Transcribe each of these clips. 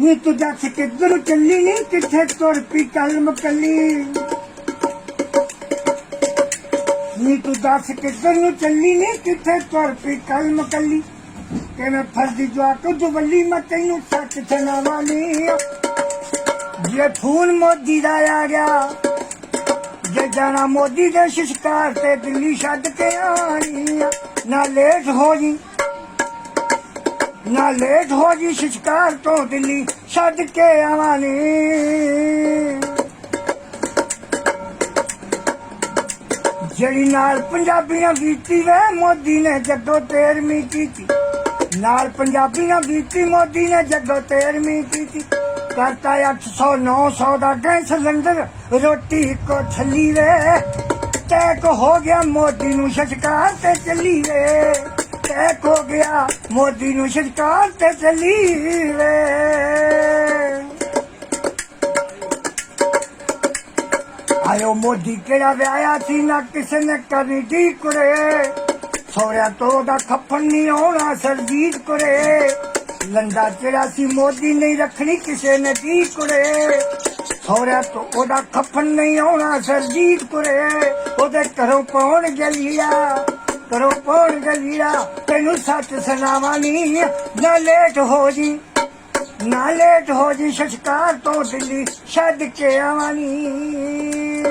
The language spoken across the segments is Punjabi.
ਨੀ ਤੂੰ ਦੱਸ ਕਿੱਧਰ ਨੂੰ ਚੱਲੀ ਨੀ ਕਿੱਥੇ ਤੁਰ ਪੀ ਕਲਮ ਕੱਲੀ। ਨੀ ਤੂੰ ਦੱਸ ਕਿੱਧਰ ਨੂੰ ਚੱਲੀ ਨੀ ਕਿੱਥੇ ਤੁਰ ਪੀ ਕਲਮ ਕੱਲੀ। ਕਿਵੇਂ ਫਰਦੀ ਜਵਾਕ ਜਵੱਲੀ ਮੈਂ ਤੈਨੂੰ ਸੱਚ ਸੁਣਾਵਾਂ ਨੀ ਜੇ ਫੋਨ ਮੋਦੀ ਦਾ ਆ ਗਿਆ, ਜੇ ਜਾਣਾ ਮੋਦੀ ਦੇ ਸ਼ਿਸ਼ਕਾਰ ਤੇ ਦਿੱਲੀ ਛੱਡ ਕੇ ਆਣੀ ਆ। ਨਾ ਲੇਟ ਹੋ ਜੀ। ਨਾ ਲੇਟ ਹੋ ਜੀ ਸ਼ਿਸ਼ਕਾਰ ਤੋਂ ਦਿੱਲੀ, ਛੱਡ ਕੇ ਆਵਾਂ ਨੀ। ਜਿਹੜੀ ਨਾਲ ਪੰਜਾਬੀਆਂ ਬੀਤੀ ਵੇ, ਮੋਦੀ ਨੇ ਜਦੋਂ ਤੇਰਵੀਂ ਕੀਤੀ। ਨਾਲ ਪੰਜਾਬੀਆਂ ਬੀਤੀ, ਮੋਦੀ ਨੇ ਜੱਗੋ ਤੇਰਵੀਂ ਕੀਤੀ। ਕਰਤਾ 800 900 ਦਾ ਗੈਸ ਸਿਲੰਡਰ, ਰੋਟੀ ਕੋ ਥੱਲੀ ਵੇ। ਟੈਕ ਹੋ ਗਿਆ ਮੋਦੀ ਨੂੰ ਸ਼ਸ਼ਕਾਰ ਤੇ ਚੱਲੀ ਵੇ। ਟੈਕ ਹੋ ਗਿਆ, ਮੋਦੀ ਨੂੰ ਸ਼ਸ਼ਕਾਰ ਤੇ ਚੱਲੀ ਵੇ। ਆਇਓ ਮੋਦੀ ਕਿਹੜਾ ਵਿਆਹਿਆ ਸੀ, ਨਾ ਕਿਸੇ ਨੇ ਕਰਨੀ ਢੀ ਕੁੜੇ। ਸੋਹਰਿਆ ਤੋਂ ਦਾ ਖੱਪਣ ਨਹੀਂ ਆਉਣਾ, ਸਰਜੀਤ ਕੁੜੇ। ਲੰਡਾ ਜਿਹੜਾ ਸੀ, ਮੋਦੀ ਨਹੀਂ ਰੱਖਣੀ ਕਿਸੇ ਨੇ ਢੀ ਕੁੜੇ। ਸੋਹਰਿਆ ਤੋਂ ਉਹਦਾ ਖੱਪਣ ਨਹੀਂ ਆਉਣਾ, ਸਰਜੀਤ ਕੁੜੇ। ਉਹਦੇ ਘਰੋਂ ਪਾਉਣ ਗਲੀਆ ਕਰੋ ਪਾਉਣ ਗਲੀਆ, ਤੈਨੂੰ ਸੱਚ ਸੁਣਾਵਾਂ ਨੀ ਨਾ ਲੇਟ ਹੋ ਜੀ, ਨਾ ਲੇਟ ਹੋ ਜੀ, ਸ਼ਸ਼ਕਾਰ ਤੋਂ ਦਿੱਲੀ ਛੱਡ ਕੇ ਆਵਾਂਗੀ।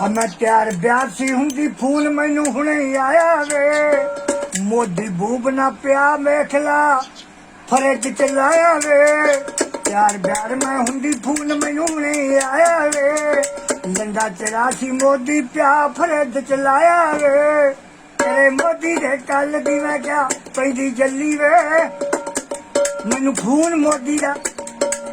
ਆ ਮੈਂ ਤਿਆਰ ਬਿਆਰ ਸੀ ਹੁੰਦੀ, ਫੂਲ ਮੈਨੂੰ ਹੁਣੇ ਆਇਆ ਵੇ। ਮੋਦੀ ਬੂਬ ਨਾ ਪਿਆ ਮੇਖਲਾ, ਫਰਜ ਚ ਲਾਇਆ ਵੇ। ਤਿਆਰ ਬਿਆਰ ਮੈਂ ਹੁੰਦੀ, ਫੂਲ ਮੈਨੂੰ ਹੁਣੇ ਆਇਆ ਵੇ। ਲੰਡਾ ਚਰਾ ਸੀ ਮੋਦੀ ਪਿਆ, ਫਰਜ ਚ ਲਾਇਆ ਵੇ। ਤੇਰੇ ਮੋਦੀ ਦੇ ਕੱਲ ਦੀ ਮੈਂ ਕਿਹਾ, ਪੈਂਦੀ ਜੱਲੀ ਵੇ। ਮੈਨੂੰ ਫੋਨ ਮੋਦੀ ਦਾ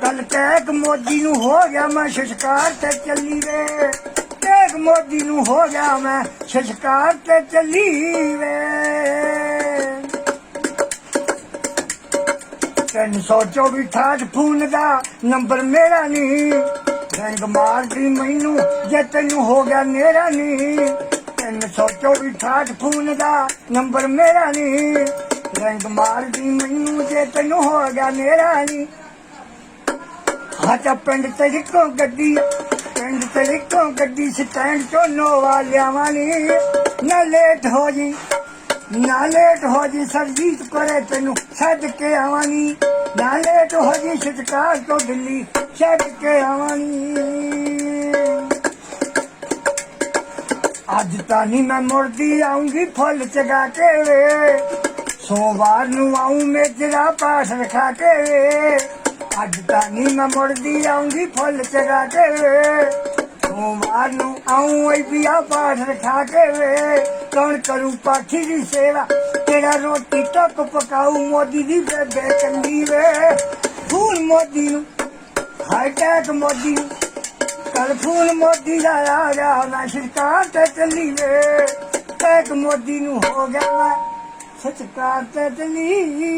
ਕੱਲ ਟੈਕ ਮੋਦੀ ਨੂੰ ਹੋ ਗਿਆ ਮੈਂ ਸ਼ਸ਼ਕਾਰ ਤੇ ਚੱਲੀ ਵੇ। ਟੈਕ ਮੋਦੀ ਨੂੰ ਹੋ ਗਿਆ ਮੈਂ ਸ਼ਸ਼ਕਾਰ ਤੇ ਚੱਲੀ ਵੇ। 324 ਠਾਠ ਫੂਨ ਦਾ ਨੰਬਰ ਮੇਰਾ ਨਹੀਂ ਰੰਗ ਮਾਰਦੀ ਮੈਨੂੰ, ਜੇ ਤੈਨੂੰ ਹੋ ਗਿਆ ਮੇਰਾ ਨਹੀਂ 324 ਠਾਠ ਫੋਨ ਦਾ ਨੰਬਰ ਮੇਰਾ ਨਹੀਂ ਰੰਗ ਮਾਰਦੀ ਮੈਨੂੰ, ਜੇ ਤੈਨੂੰ ਹੋ ਗਿਆ ਮੇਰਾ ਨਹੀਂ ਹਾਚਾ ਪਿੰਡ ਤੇ ਇੱਕੋ ਗੱਡੀ, ਪਿੰਡ ਤੇ ਇੱਕੋ ਗੱਡੀ, ਸਟੈਂਡ ਤੋਂ ਨੋਵਾ ਲਿਆਵਾਂਗੀ ਨਾ। ਲੇਟ ਹੋ ਜੀ, ਨਾ ਲੇਟ ਹੋ ਜੀ, ਸਰਜੀਤ ਕਰੇ ਤੈਨੂੰ ਛੱਡ ਕੇ ਆਵਾਂਗੀ ਨਾ ਲੇਟ ਹੋ ਜੀ ਤੋਂ ਦਿੱਲੀ ਛੱਡ ਕੇ ਆਵਾਂਨੀ ਅੱਜ ਤਾਂ ਨਹੀਂ ਮੈਂ ਮੁੜਦੀ, ਆਉਂਗੀ ਫੁੱਲ ਚਗਾ ਕੇ ਵੇ। ਸੋਮਵਾਰ ਨੂੰ ਆਉਂ ਮੇਜਰਾ ਪਾਠ ਰਖਾ ਕੇ ਵੇ। ਅੱਜ ਤਾਂ ਨਹੀਂ ਮੈਂ ਮੁੜਦੀ, ਆਉਂਗੀ ਫੁੱਲ ਚਗਾ ਕੇ ਵੇ। ਸੋਮਵਾਰ ਨੂੰ ਆਉਂ ਐ ਬਿਆ ਪਾਠ ਰਖਾ ਕੇ ਵੇ। ਕੌਣ ਕਰੂ ਪਾਠੀ ਦੀ ਸੇਵਾ? ਤੇਰਾ ਰੋਟੀ ਟੱਕ ਪਕਾਉ ਮੋਦੀ ਦੀ ਬੇਬੇ ਚੰਗੀ ਵੇ। ਫੂਲ ਮੋਦੀ ਨੂੰ ਹਾਈ ਟੈਕ ਮੋਦੀ ਨੂੰ ਕੱਲ ਫੂਲ ਮੋਦੀ ਦਾ ਆ ਗਿਆ ਮੈਂ ਸ਼ਿਕਾਰ ਤੇ ਚੱਲੀ ਵੇ। ਟੈਕ ਮੋਦੀ ਨੂੰ ਹੋ ਗਿਆ ਮੈਂ ਸਚਕਾਰ ਤੇ ਚੱਲੀ।